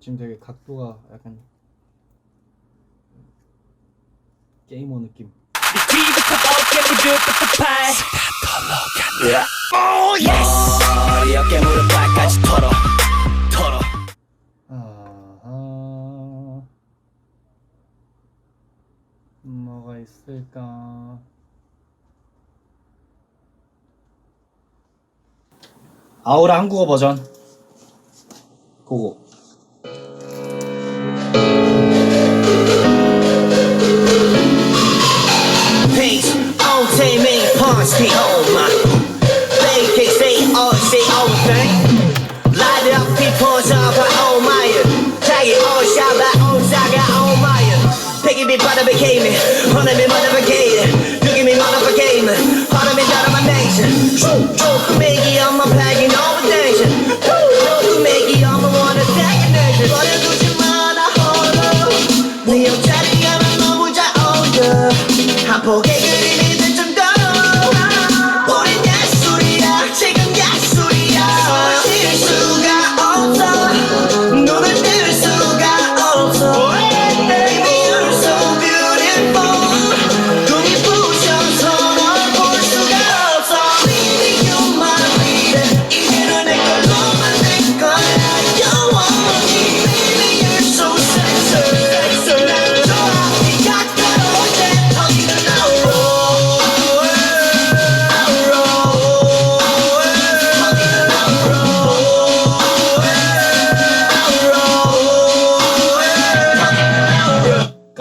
지금 되게 각도가 약간 게이머 느낌. 아하. 뭐가 있을까? 아우라 한국어 버전. 고고. medicate me. Honor me, modificated. You give me modification. Honor me, out of my nation. True, true,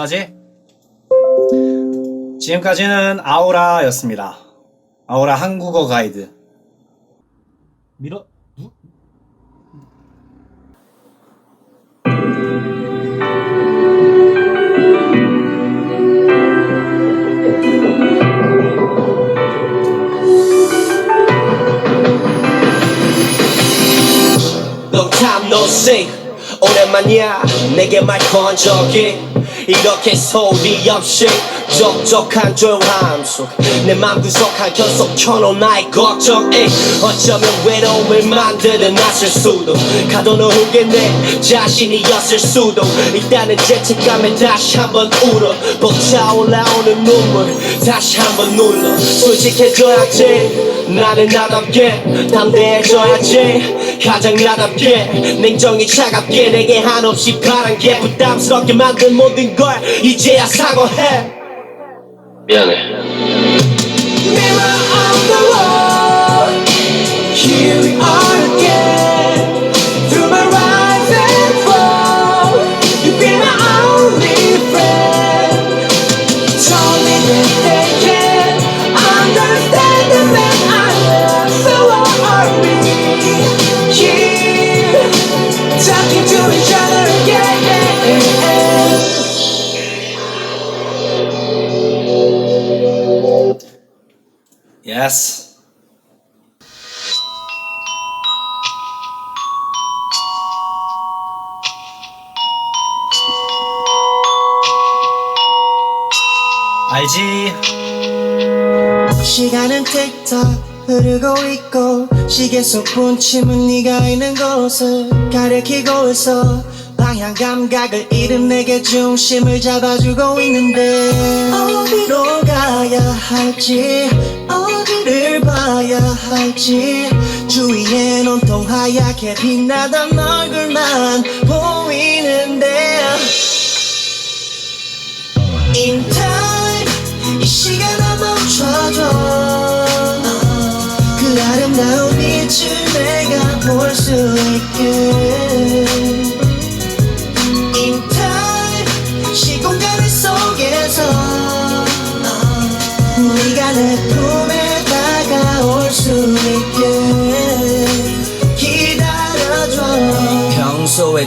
까지. 지금까지는 아우라였습니다. 아우라 한국어 가이드. 밀어 누? Time no see 오랜만이야 내게 말 건 적이 이렇게 소리 없이 적적한 조용함 속내 맘 구석한 계속 켜놓은 나의 걱정이 어쩌면 외로움을 만드는 나실 수도 가둬놓은 후에 내 자신이었을 수도 일단은 죄책감에 다시 한번 울어 벅차올라오는 눈물 다시 한번 눌러 솔직해져야지 나는 나답게 담대해져야지 가장 나답게 냉정히 차갑게 내게 한없이 바란 게 부담스럽게 만든 모든 걸 이제야 사과해. 미안해 알지? 시간은 틱탁 흐르고 있고 시계 속 분침은 네가 있는 곳을 가리키고 있어. 방향 감각을 잃은 내게 중심을 잡아주고 있는데 어디로 가야 할지 어디를 봐야 할지. 주위엔 온통 하얗게 빛나던 얼굴만 보이는데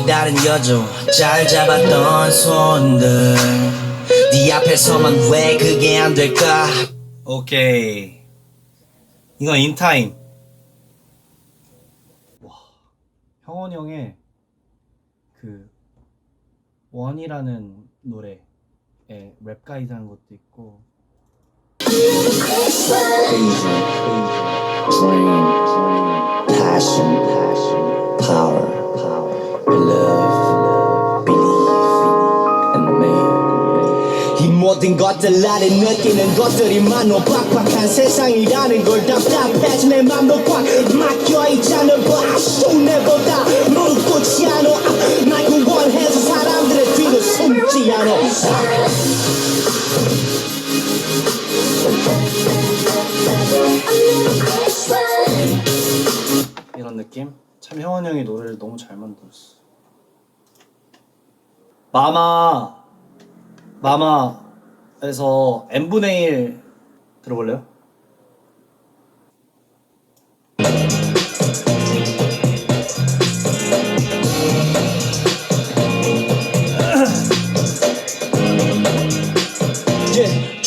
다른 여자 잘 잡았던 손들 네 앞에서만 왜 그게 안 될까 오케이. 이건 인타임. 와, 형원 형의 그 원이라는 노래에 랩 가이드 한 것도 있고 Dream, passion, power, 이 모든 것들 나를 느끼는 것들이 많어 빡빡한 세상이라는 걸 답답해서 내 맘도 꽉 막혀 있잖아 But I still never die. 넌 끝이 안오 날 구원해서 사람들의 뒤로 숨지 않아 이런 느낌? 참 혜원 형이 노래를 너무 잘 만들었어. 마마 마마에서 n분의 1 들어볼래요? Yeah,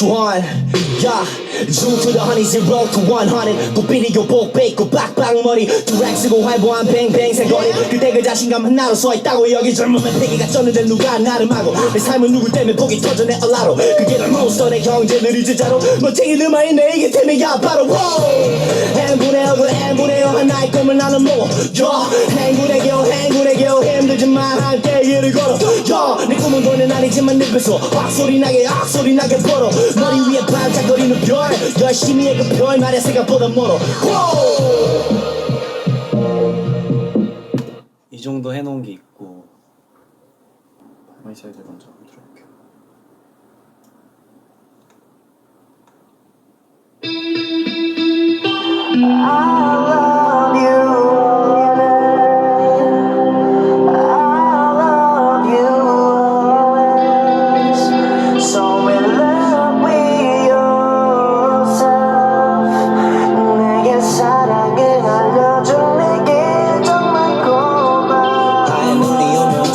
yeah. Zoom to the honey, zero to one hundred. 고삐리고 복베이고 빡빡머리. 두락 쓰고 활보한 뱅뱅 새거리. 그때 그 자신감 하나로 서있다고 여기 젊음의 패기가 쪘는데 누가 나름하고 내 삶은 누구 때문에 복이 터져 내 얼라로. 그게 난 몬스터 내 형제들 이제자로. 멋쟁이 르마이 내 이게 태미야 바로 행군의 얼굴 행군의 여 하나의 꿈을 나는 먹어. 야 행군의 겨 행군의 겨 힘들지만 함께 길을 걸어. 야내 꿈은 돈은 아니지만 늪에서 악소리 나게 악소리 나게 벌어. 머리 위에 반짝거리는 별 열심히 해그별 말야 생각보다 멀어 이 정도 해놓은 게 있고 마이 사이드 먼저 들어볼게요. So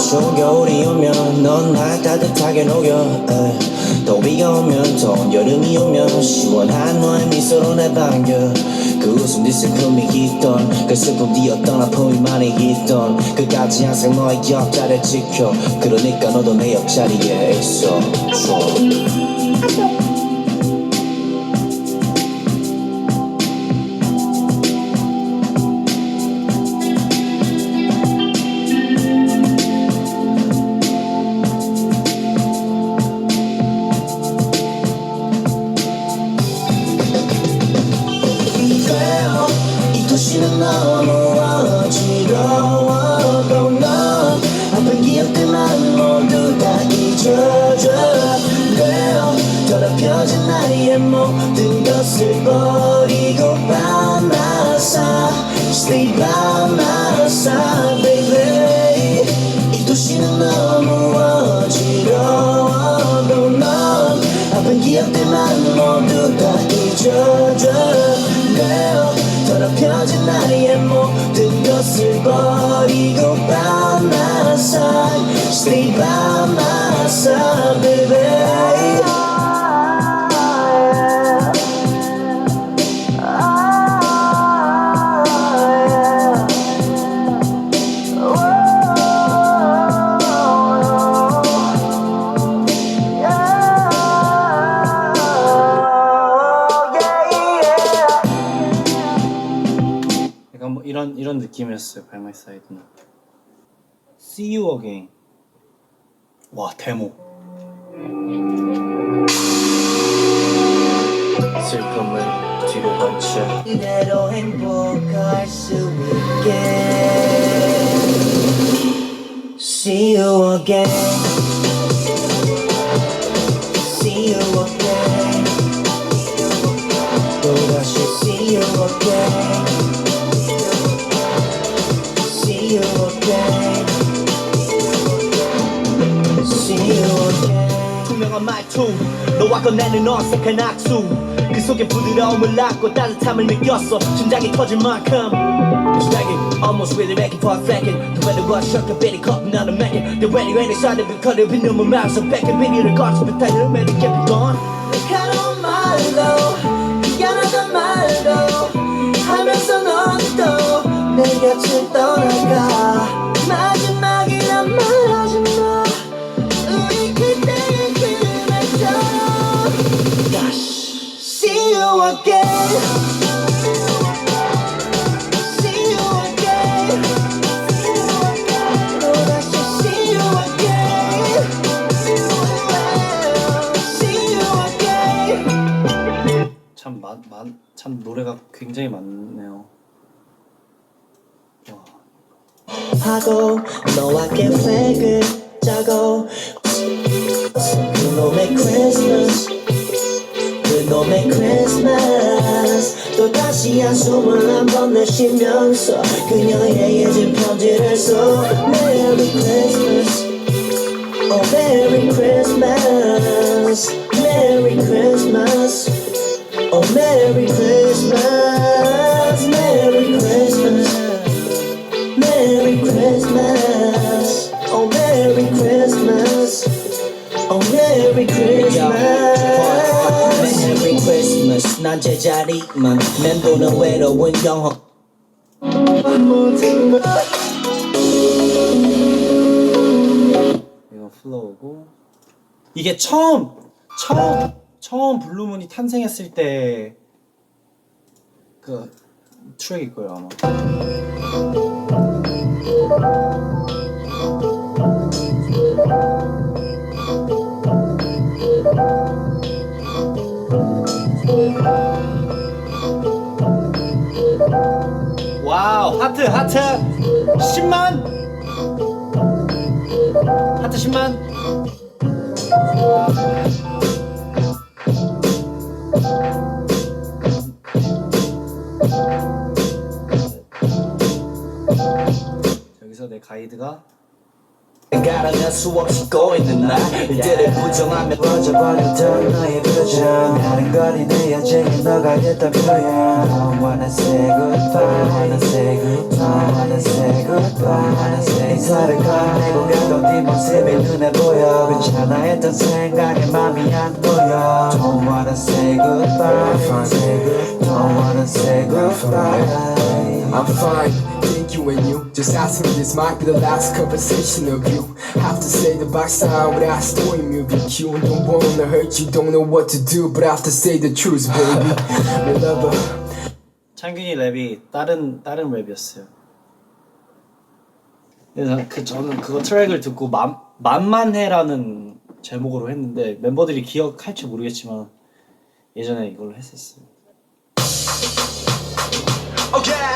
추운 겨울이 오면 넌 날 따뜻하게 녹여 에이. 더위가 오면 더운 여름이 오면 시원한 너의 미소로 내 반겨 그 웃음 뒤 슬픔이 있던 그 슬픔 뒤 어떤 아픔이 많이 있던 그까지 항상 너의 옆자리를 지켜 그러니까 너도 내 옆자리에 있어 줘. 이도 것을 버리고 by my side Stay by my side 느낌이었어요. 발마이 사이드는. See you again. 와 데모. 슬픔을 뒤로 번쳐. 그대로 행복할 수 있게 See you again See you again 또다시 See you again again 투명한 말투 너와 꺼내는 어색한 악수 그 속에 부드러움을 낳고 따뜻함을 느꼈어 심장이 터질 만큼 It's dragging, almost really making for a second The weather was shook, a bitty cup, not a mackin The ready, ready, shot, the cut, it been in my mouth So back and 비닐을 거쳐, but I don't make it get it gone 날카로운 말로 미안하단 말도 하면서 넌또 내 곁을 떠나가 마지막 again Merry Christmas Merry Christmas Oh Merry Christmas Merry Christmas Merry Christmas. Oh, Merry Christmas. Oh, Merry Christmas. Merry Christmas. 난 제자리만 맴도는 외로운 영혼. 플로우고 이게 처음 처음 처음 블루문이 탄생했을 때 그 트랙일 거예요 아마. 와우 하트 하트 10만 하트 10만 여기서 내 가이드가 가라면 수없이 꼬이는 날들을 부정하며 꺼져버렸던 너의 표정 나른거리는 여전히 너가 됐던 표현 I wanna say goodbye wanna say goodbye wanna say goodbye wanna say 인사를 건네고 가던 네 모습이 눈에 보여 괜찮아 했던 생각에 맘이 안 놓여 Don't wanna say goodbye Don't wanna say goodbye I'm fine, thank you you Just ask me, this might be the last conversation of you Have to say the backside without story movie cute Don't wanna hurt you, don't know what to do But I have to say the truth, baby My lover 창균이 랩이 다른 다른 랩이었어요. 그래서 그 저는 그거 트랙을 듣고 만 만만해라는 제목으로 했는데 멤버들이 기억할지 모르겠지만 예전에 이걸로 했었어요. Okay.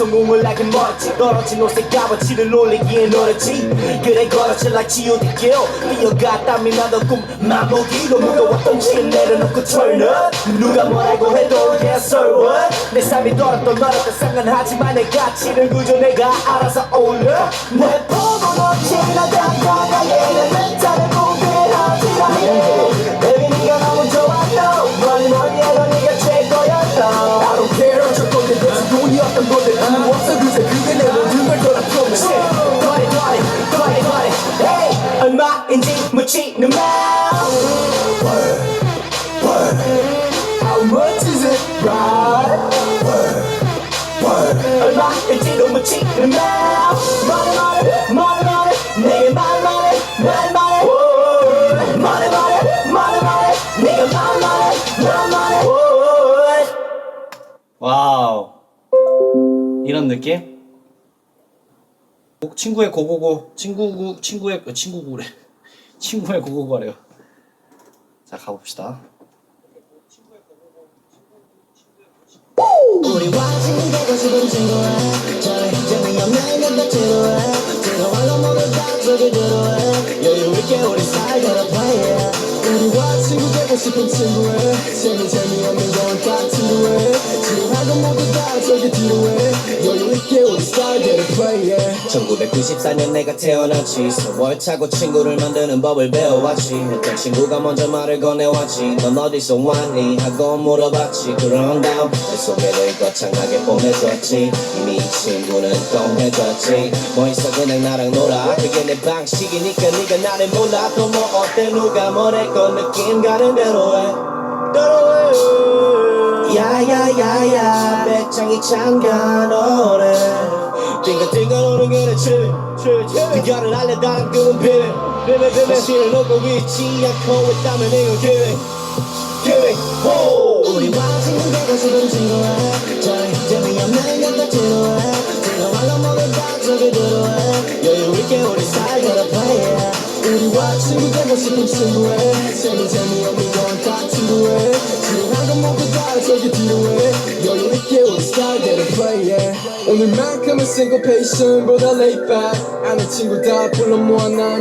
성공을 하긴 멀었지 떨어진 옷에 값어치를 올리기엔 어렵지. 그래 걸었지 like G.O.D. 길. 뛰어가 땀이 나던 꿈만 보기로 무거웠던 짐 내려놓고 turn up. 누가 뭐라고 해도 yes sir what. 내 삶이 떨었던 너랑도 상관하지만 내 가치를 그저 내가 알아서 올려. 내 와우 이런 느낌? 고- 친구의 고고고 친구구 친구의 어, 친구구래 친구의 고고고래요. 자 가봅시다. 친구 되고 싶은 친구야 재미 재미없는 건다 친구야 1994년 내가 태어났지. 세월 차고 친구를 만드는 법을 배워왔지. 어떤 친구가 먼저 말을 건네왔지. 넌 어디서 왔니? 하고 물어봤지. 그런 다음 내 소개를 거창하게 보내줬지. 이미 이 친구는 똥해졌지. 뭐 있어 그냥 나랑 놀아. 그게 내 방식이니까 네가 나를 몰라도 뭐 어때? 누가 뭐랬건 느낌 가는 대로 해. 대로 해. 야야야야. 배짱이 잠가 노래 띵가 띵가 오는 그렇지 네가를 알려달란 그런 빌 자신을 놓고 있지 않고 있다면 이건 기회 기회 호! 우리 마음은 내가 지금 지루해. 재미없는 건다 지루해. 지루한 건 모두 다 저기 들어해. 여유 있게 우리 살거라 play 우리와 친구 되고 싶은 친구해 재미 재미없는 건다 친구해 지루한 건 모두 다 저기 뒤로해. 오늘만큼은 싱글페이션보다 레이백 아는 친구 다 불러 모아 뭐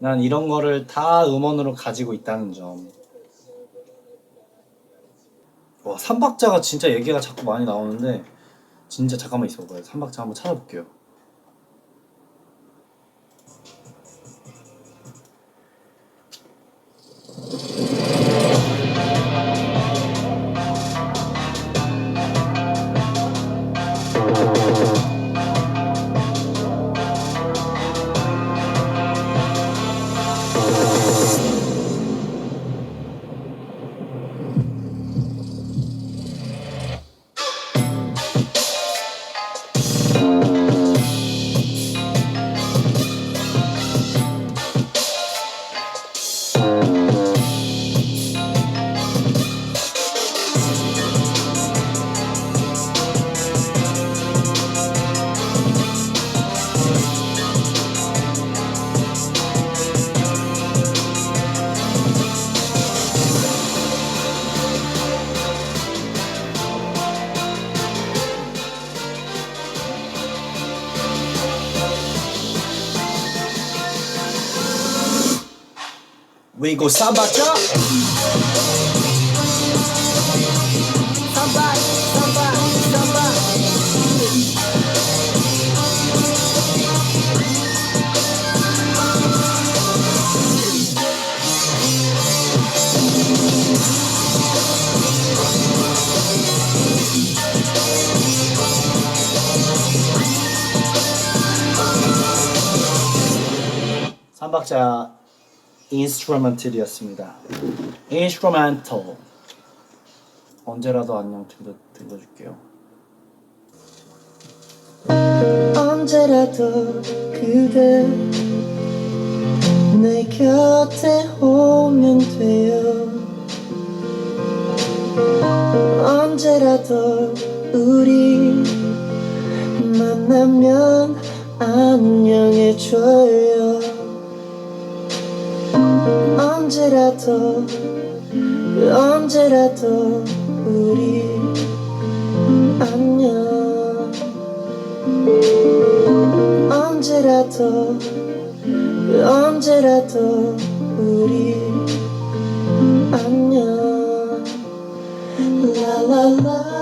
난난 이런 거를 다 음원으로 가지고 있다는 점. 와, 삼박자가 진짜 얘기가 자꾸 많이 나오는데 진짜 잠깐만 있어 봐요. 3박자 한번 찾아볼게요. We go samba cha. Samba, samba, samba. 삼박자 instrumental이었습니다. instrumental 언제라도 안녕 들려, 들려줄게요. 언제라도 그대 내 곁에 오면 돼요 언제라도 우리 만나면 안녕해줘요 언제라도 언제라도 우리 안녕. 언제라도 언제라도 우리 안녕. 라라라.